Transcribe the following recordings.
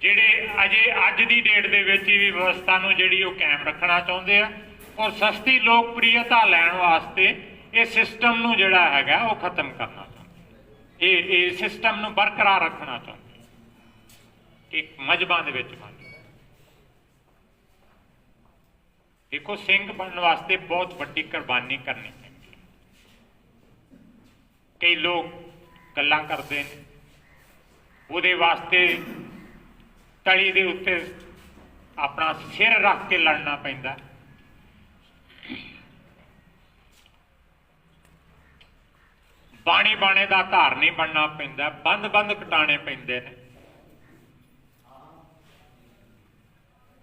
ਜਿਹੜੇ ਅਜੇ ਅੱਜ ਦੀ ਡੇਟ ਦੇ ਵਿੱਚ ਵੀ ਵਿਵਸਥਾ ਨੂੰ ਜਿਹੜੀ ਉਹ ਕਾਇਮ ਰੱਖਣਾ ਚਾਹੁੰਦੇ ਆ ਔਰ ਸਸਤੀ ਲੋਕਪ੍ਰਿਯਤਾ ਲੈਣ ਵਾਸਤੇ ਇਹ ਸਿਸਟਮ ਨੂੰ ਜਿਹੜਾ ਹੈਗਾ ਉਹ ਖਤਮ ਕਰਨਾ ਚਾਹੁੰਦੇ ਇਹ ਇਹ ਸਿਸਟਮ ਨੂੰ ਬਰਕਰਾਰ ਰੱਖਣਾ ਚਾਹੁੰਦੇ ਇੱਕ ਮਜਬਾਂ ਦੇ ਵਿੱਚ ਮੰਨ ਦੇਖੋ, ਸਿੰਘ ਬਣਨ ਵਾਸਤੇ ਬਹੁਤ ਵੱਡੀ ਕੁਰਬਾਨੀ ਕਰਨੀ ਪੈਂਦੀ ਹੈ। ਕਈ ਲੋਕ ਗੱਲਾਂ ਕਰਦੇ ਨੇ। ਉਹਦੇ ਵਾਸਤੇ ਤਲੀ ਦੇ ਉੱਤੇ ਆਪਣਾ ਸਿਰ ਰੱਖ ਕੇ ਲੜਨਾ ਪੈਂਦਾ। ਬਾਣੀ ਬਾਣੇ ਦਾ ਧਾਰ ਨਹੀਂ ਬਣਨਾ ਪੈਂਦਾ ਬੰਦ ਬੰਦ ਕਟਾਣੇ ਪੈਂਦੇ ਨੇ।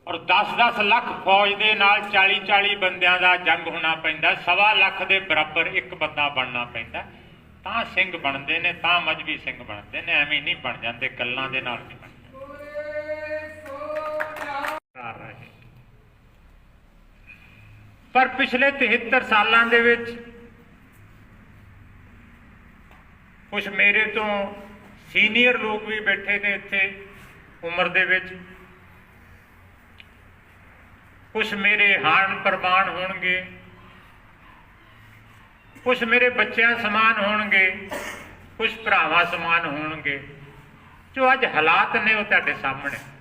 ਔਰ 10-10 ਲੱਖ ਫੌਜ ਦੇ ਨਾਲ 40-40 ਬੰਦਿਆਂ ਦਾ ਜੰਗ ਹੋਣਾ ਪੈਂਦਾ, ਸਵਾ ਲੱਖ ਦੇ ਬਰਾਬਰ ਇੱਕ ਬੰਦਾ ਬਣਨਾ ਪੈਂਦਾ। ਤਾਂ ਸਿੰਘ ਬਣਦੇ ਨੇ, ਤਾਂ ਮਜਬੀ ਸਿੰਘ ਬਣਦੇ ਨੇ, ਐਵੇਂ ਨਹੀਂ ਬਣ ਜਾਂਦੇ, ਗੱਲਾਂ ਦੇ ਨਾਲ ਨਹੀਂ ਬਣਦੇ ਕਰ ਰਹੇ ਪਰ ਪਿਛਲੇ 73 ਸਾਲਾਂ ਦੇ ਵਿੱਚ ਕੁਝ ਮੇਰੇ ਤੋਂ ਸੀਨੀਅਰ ਲੋਕ ਵੀ ਬੈਠੇ ਨੇ ਇੱਥੇ ਉਮਰ ਦੇ ਵਿੱਚ। ਕੁਝ ਮੇਰੇ ਹਾਣ ਪ੍ਰਮਾਣ ਹੋਣਗੇ। ਕੁਝ ਮੇਰੇ ਬੱਚਿਆਂ ਸਮਾਨ ਹੋਣਗੇ। ਕੁਝ ਭਰਾਵਾਂ ਸਮਾਨ ਹੋਣਗੇ। ਜੋ ਅੱਜ ਹਾਲਾਤ ਨੇ ਉਹ ਤੁਹਾਡੇ ਸਾਹਮਣੇ।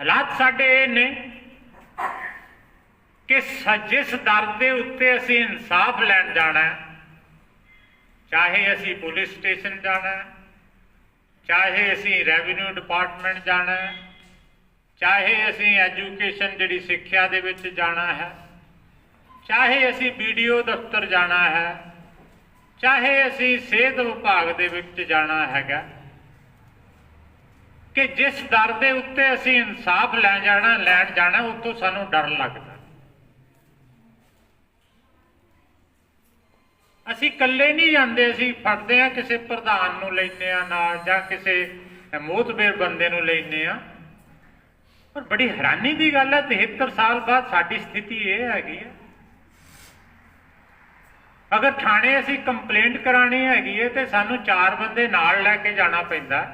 ਹਾਲਾਤ ਸਾਡੇ ਇਹ ਨੇ ਕਿ ਸ- ਜਿਸ ਦਰ ਦੇ ਉੱਤੇ ਅਸੀਂ ਇਨਸਾਫ ਲੈਣ ਜਾਣਾ ਚਾਹੇ ਅਸੀਂ ਪੁਲਿਸ ਸਟੇਸ਼ਨ ਜਾਣਾ ਚਾਹੇ ਅਸੀਂ ਰੈਵਨਿਊ ਡਿਪਾਰਟਮੈਂਟ ਜਾਣਾ ਚਾਹੇ ਅਸੀਂ ਐਜੂਕੇਸ਼ਨ ਜਿਹੜੀ ਸਿੱਖਿਆ ਦੇ ਵਿੱਚ ਜਾਣਾ ਹੈ, ਚਾਹੇ ਅਸੀਂ ਵੀਡੀਓ ਦਫ਼ਤਰ ਜਾਣਾ ਹੈ, ਚਾਹੇ ਅਸੀਂ ਸਿਹਤ ਵਿਭਾਗ ਦੇ ਵਿੱਚ ਜਾਣਾ ਹੈਗਾ ਕਿ ਜਿਸ ਦਰ ਦੇ ਉੱਤੇ ਅਸੀਂ ਇਨਸਾਫ ਲੈ ਜਾਣਾ, ਲੈਣ ਜਾਣਾ ਉੱਥੋਂ ਸਾਨੂੰ ਡਰ ਲੱਗਦਾ। ਅਸੀਂ ਇਕੱਲੇ ਨਹੀਂ ਜਾਂਦੇ, ਅਸੀਂ ਫੜਦੇ ਆ ਕਿਸੇ ਪ੍ਰਧਾਨ ਨੂੰ ਲੈਨੇ ਆ ਨਾਲ ਜਾਂ ਕਿਸੇ ਮੋਤਬੇਰ ਬੰਦੇ ਨੂੰ ਲੈਨੇ ਆ ਪਰ ਬੜੀ ਹੈਰਾਨੀ ਦੀ ਗੱਲ ਹੈ 73 ਸਾਲ ਬਾਅਦ ਸਾਡੀ ਸਥਿਤੀ ਇਹ ਹੈਗੀ ਹੈ। ਅਗਰ ਥਾਣੇ ਅਸੀਂ ਕੰਪਲੇਂਟ ਕਰਾਣੀ ਹੈਗੀ ਹੈ, ਤੇ ਸਾਨੂੰ ਚਾਰ ਬੰਦੇ ਨਾਲ ਲੈ ਕੇ ਜਾਣਾ ਪੈਂਦਾ।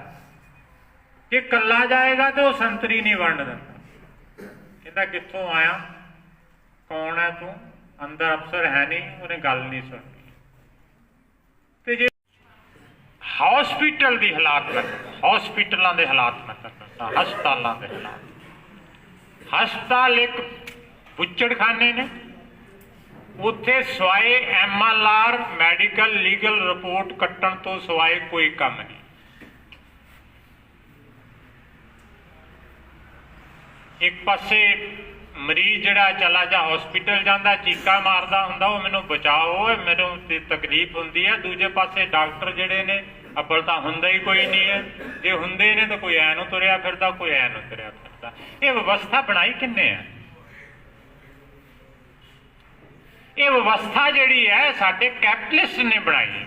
ਜੇ ਇਕੱਲਾ ਜਾਏਗਾ ਤੇ ਉਹ ਸੰਤਰੀ ਨਹੀਂ ਵੰਡ ਦਿੰਦਾ। ਕਹਿੰਦਾ, ਕਿੱਥੋਂ ਆਇਆ? ਕੌਣ ਹੈ ਤੂੰ? ਅੰਦਰ ਅਫਸਰ ਹੈ ਨਹੀਂ, ਉਹਨੇ ਗੱਲ ਨਹੀਂ ਸੁਣਨੀ। ਤੇ ਜੇ ਹਸਪੀਟਲ ਦੀ ਹਾਲਾਤ ਮੈਂ ਹਸਪੀਟਲਾਂ ਦੇ ਹਾਲਾਤ ਮੈਂ ਕਰਦਾ ਹਸਪਤਾਲਾਂ ਦੇ ਹਾਲਾਤ। ਹਸਪਤਾਲ ਇੱਕ ਬੁੱਚੜਖਾਨੇ ਨੇ। ਉੱਥੇ ਸਵਾਏ ਐਮਐਲਆਰ ਮੈਡੀਕਲ, ਲੀਗਲ ਰਿਪੋਰਟ ਕੱਟਣ ਤੋਂ ਸਵਾਏ ਕੋਈ ਕੰਮ ਨਹੀਂ। ਇੱਕ ਪਾਸੇ ਮਰੀਜ਼ ਜਿਹੜਾ ਚਲਾ ਜਾ ਹਸਪੀਟਲ ਜਾਂਦਾ, ਚੀਕਾ ਮਾਰਦਾ ਹੁੰਦਾ, ਉਹ ਮੈਨੂੰ ਬਚਾਓ ਮੈਨੂੰ ਤੇ ਤਕਲੀਫ ਹੁੰਦੀ ਹੈ ਦੂਜੇ ਪਾਸੇ ਡਾਕਟਰ ਜਿਹੜੇ ਨੇ, ਅੱਬਲ ਤਾਂ ਹੁੰਦਾ ਹੀ ਕੋਈ ਨਹੀਂ ਹੈ ਜੇ ਹੁੰਦੇ ਨੇ ਤਾਂ ਕੋਈ ਐ ਨੂੰ ਤੁਰਿਆ ਫਿਰਦਾ, ਕੋਈ ਐ ਨੂੰ ਤੁਰਿਆ ਫਿਰਦਾ। ਇਹ ਵਿਵਸਥਾ ਬਣਾਈ ਕਿੰਨੇ ਆ? ਇਹ ਵਿਵਸਥਾ ਜਿਹੜੀ ਹੈ, ਸਾਡੇ ਕੈਪੀਟਲਿਸਟ ਨੇ ਬਣਾਈ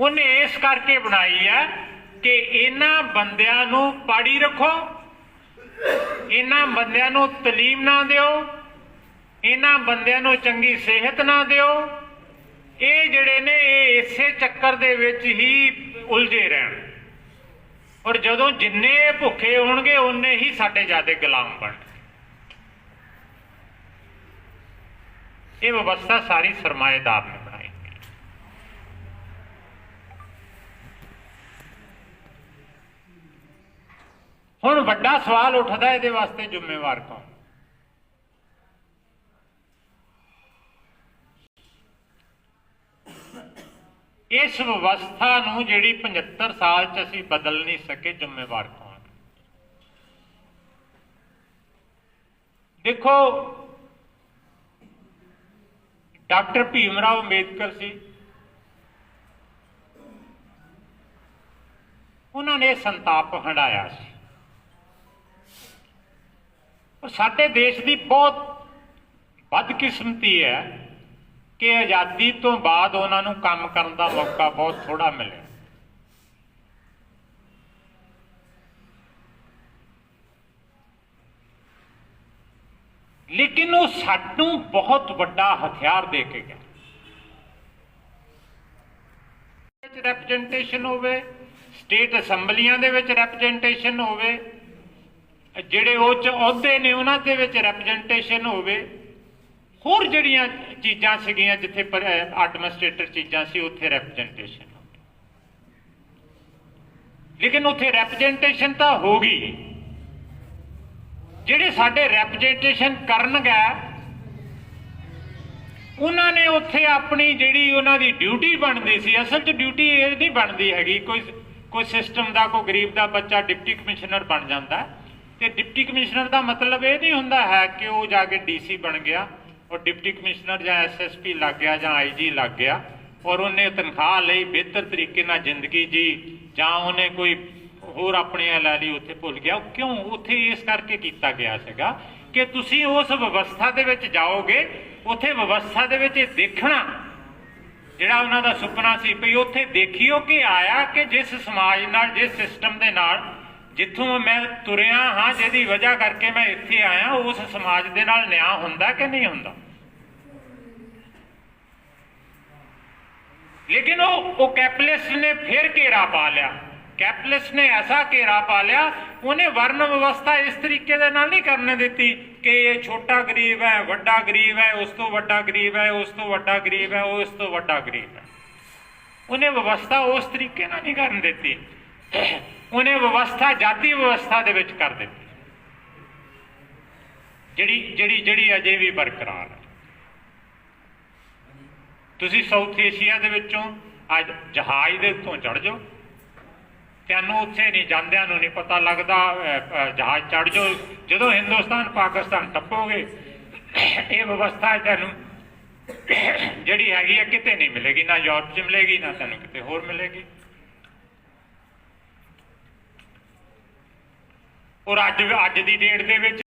ਉਹਨੇ ਇਸ ਕਰਕੇ ਬਣਾਈ ਹੈ ਕਿ ਇਹਨਾਂ ਬੰਦਿਆਂ ਨੂੰ ਪਾੜੀ ਰੱਖੋ ਇਹਨਾਂ ਬੰਦਿਆਂ ਨੂੰ ਤਾਲੀਮ ਨਾ ਦਿਓ, ਇਹਨਾਂ ਬੰਦਿਆਂ ਨੂੰ ਚੰਗੀ ਸਿਹਤ ਨਾ ਦਿਓ। ਇਹ ਜਿਹੜੇ ਨੇ, ਇਹ ਇਸੇ ਚੱਕਰ ਦੇ ਵਿੱਚ ਹੀ ਉਲਝੇ ਰਹਿਣ। ਔਰ ਜਦੋਂ ਜਿੰਨੇ ਭੁੱਖੇ ਹੋਣਗੇ ਉਨੇ ਹੀ ਸਾਡੇ ਜਿਆਦੇ ਗੁਲਾਮ ਬਣ। ਇਹ ਵਿਵਸਥਾ ਸਾਰੀ ਸਰਮਾਏਦਾਰ ਨੇ ਬਣਾਈ ਹੁਣ ਵੱਡਾ ਸਵਾਲ ਉੱਠਦਾ ਇਹਦੇ ਵਾਸਤੇ ਜ਼ਿੰਮੇਵਾਰ ਕੌਣ? ਇਸ ਵਿਵਸਥਾ ਨੂੰ ਜਿਹੜੀ 75 ਸਾਲ ਚ ਅਸੀਂ ਬਦਲ ਨਹੀਂ ਸਕੇ, ਜ਼ਿੰਮੇਵਾਰ ਕੌਣ? ਦੇਖੋ, ਡਾਕਟਰ ਭੀਮ ਰਾਓ ਅੰਬੇਦਕਰ ਸੀ। ਉਹਨਾਂ ਨੇ ਸੰਤਾਪ ਹੰਡਾਇਆ ਸੀ। ਔਰ ਸਾਡੇ ਦੇਸ਼ ਦੀ ਬਹੁਤ ਬਦਕਿਸਮਤੀ ਹੈ ਕਿ ਆਜ਼ਾਦੀ ਤੋਂ ਬਾਅਦ ਉਹਨਾਂ ਨੂੰ ਕੰਮ ਕਰਨ ਦਾ ਮੌਕਾ ਬਹੁਤ ਥੋੜਾ ਮਿਲਿਆ। ਲੇਕਿਨ ਉਹ ਸਾਨੂੰ ਬਹੁਤ ਵੱਡਾ ਹਥਿਆਰ ਦੇ ਕੇ ਗਿਆ ਵਿੱਚ ਰੈਪਰੈਜ਼ੈਂਟੇਸ਼ਨ ਹੋਵੇ ਸਟੇਟ ਅਸੈਂਬਲੀਆਂ ਦੇ ਵਿੱਚ ਰੈਪਰੈਜ਼ੈਂਟੇਸ਼ਨ ਹੋਵੇ ਜਿਹੜੇ ਉਹ ਚ ਅਹੁਦੇ ਨੇ, ਉਹਨਾਂ ਦੇ ਵਿੱਚ ਰੈਪਰੈਜ਼ੈਂਟੇਸ਼ਨ ਹੋਵੇ। ਹੋਰ ਜਿਹੜੀਆਂ ਚੀਜ਼ਾਂ ਸੀਗੀਆਂ ਜਿੱਥੇ ਐਡਮਿਨਿਸਟ੍ਰੇਟਰ ਚੀਜ਼ਾਂ ਸੀ, ਉੱਥੇ ਰੈਪਰੈਜ਼ੈਂਟੇਸ਼ਨ ਲੇਕਿਨ ਉੱਥੇ ਰੈਪਰੈਜ਼ੈਂਟੇਸ਼ਨ ਤਾਂ ਹੋ ਗਈ। ਜਿਹੜੇ ਸਾਡੇ ਰੈਪਰੈਜ਼ੈਂਟੇਸ਼ਨ ਕਰਨਗੇ, ਉਹਨਾਂ ਨੇ ਉੱਥੇ ਆਪਣੀ ਜਿਹੜੀ ਉਹਨਾਂ ਦੀ ਡਿਊਟੀ ਬਣਦੀ ਸੀ, ਅਸਲ 'ਚ ਡਿਊਟੀ ਇਹ ਨਹੀਂ ਬਣਦੀ ਹੈਗੀ, ਕੋਈ ਕੋਈ ਸਿਸਟਮ ਦਾ, ਕੋਈ ਗਰੀਬ ਦਾ ਬੱਚਾ ਡਿਪਟੀ ਕਮਿਸ਼ਨਰ ਬਣ ਜਾਂਦਾ। ਹੈ ਤੇ ਡਿਪਟੀ ਕਮਿਸ਼ਨਰ ਦਾ ਮਤਲਬ ਇਹ ਨਹੀਂ ਹੁੰਦਾ ਹੈ ਕਿ ਉਹ ਜਾ ਕੇ ਡੀਸੀ ਬਣ ਗਿਆ ਔਰ ਡਿਪਟੀ ਕਮਿਸ਼ਨਰ ਜਾਂ ਐਸਐਸਪੀ ਲੱਗ ਗਿਆ ਜਾਂ ਆਈਜੀ ਲੱਗ ਗਿਆ ਔਰ ਉਹਨੇ ਤਨਖਾਹ ਲਈ ਬਿਹਤਰ ਤਰੀਕੇ ਨਾਲ ਜ਼ਿੰਦਗੀ ਜੀ ਜਾਂ ਉਹਨੇ ਕੋਈ ਹੋਰ ਆਪਣੇ ਲੈ ਲਈ ਉੱਥੇ ਭੁੱਲ ਗਿਆ ਕਿਉਂ ਉੱਥੇ ਇਸ ਕਰਕੇ ਕੀਤਾ ਗਿਆ ਸੀਗਾ ਕਿ ਤੁਸੀਂ ਉਸ ਵਿਵਸਥਾ ਦੇ ਵਿੱਚ ਜਾਓਗੇ, ਉੱਥੇ ਵਿਵਸਥਾ ਦੇ ਵਿੱਚ ਇਹ ਦੇਖਣਾ ਜਿਹੜਾ ਉਹਨਾਂ ਦਾ ਸੁਪਨਾ ਸੀ, ਵੀ ਉੱਥੇ ਦੇਖਿਓ ਕਿ ਆਇਆ ਕਿ ਜਿਸ ਸਮਾਜ ਨਾਲ, ਜਿਸ ਸਿਸਟਮ ਦੇ ਨਾਲ ਜਿੱਥੋਂ ਮੈਂ ਤੁਰਿਆ ਹਾਂ, ਜਿਹਦੀ ਵਜ੍ਹਾ ਕਰਕੇ ਮੈਂ ਇੱਥੇ ਆਇਆ, ਉਸ ਸਮਾਜ ਦੇ ਨਾਲ ਨਿਆਂ ਹੁੰਦਾ ਕਿ ਨਹੀਂ ਹੁੰਦਾ? ਲੇਕਿਨ ਉਹ ਉਹ ਕੈਪਿਟਲਿਸਟ ਨੇ ਫਿਰ ਘੇਰਾ ਪਾ ਲਿਆ। ਕੈਪਿਟਲਿਸਟ ਨੇ ਐਸਾ ਘੇਰਾ ਪਾ ਲਿਆ, ਉਹਨੇ ਵਰਨ ਵਿਵਸਥਾ ਇਸ ਤਰੀਕੇ ਦੇ ਨਾਲ ਨਹੀਂ ਕਰਨ ਦਿੱਤੀ ਕਿ ਇਹ ਛੋਟਾ ਗਰੀਬ ਹੈ, ਵੱਡਾ ਗਰੀਬ ਹੈ, ਉਸ ਤੋਂ ਵੱਡਾ ਗਰੀਬ ਹੈ, ਉਸ ਤੋਂ ਵੱਡਾ ਗਰੀਬ ਹੈ, ਉਸ ਤੋਂ ਵੱਡਾ ਗਰੀਬ ਹੈ। ਉਹਨੇ ਵਿਵਸਥਾ ਉਸ ਤਰੀਕੇ ਨਾਲ ਨਹੀਂ ਕਰਨ ਦਿੱਤੀ। ਉਹਨੇ ਵਿਵਸਥਾ, ਜਾਤੀ ਵਿਵਸਥਾ ਦੇ ਵਿੱਚ ਕਰ ਦਿੱਤੀ। ਜਿਹੜੀ ਜਿਹੜੀ ਜਿਹੜੀ ਅਜੇ ਵੀ ਬਰਕਰਾਰ ਹੈ। ਤੁਸੀਂ ਸਾਊਥ ਏਸ਼ੀਆ ਦੇ ਵਿੱਚੋਂ ਅੱਜ ਜਹਾਜ਼ ਦੇ ਉੱਤੋਂ ਚੜ ਜਾਓ। ਤੁਹਾਨੂੰ ਉੱਥੇ ਨਹੀਂ, ਜਾਂਦਿਆਂ ਨੂੰ ਨਹੀਂ ਪਤਾ ਲੱਗਦਾ ਜਹਾਜ਼ ਚੜ ਜਾਓ। ਜਦੋਂ ਹਿੰਦੁਸਤਾਨ, ਪਾਕਿਸਤਾਨ ਟੱਪੋਗੇ, ਇਹ ਵਿਵਸਥਾ ਤੁਹਾਨੂੰ ਜਿਹੜੀ ਹੈਗੀ ਹੈ ਕਿਤੇ ਨਹੀਂ ਮਿਲੇਗੀ, ਨਾ ਯੂਰਪ 'ਚ ਮਿਲੇਗੀ, ਨਾ ਤੁਹਾਨੂੰ ਕਿਤੇ ਹੋਰ ਮਿਲੇਗੀ। ਔਰ ਅੱਜ ਅੱਜ ਦੀ ਡੇਟ ਦੇ ਵਿੱਚ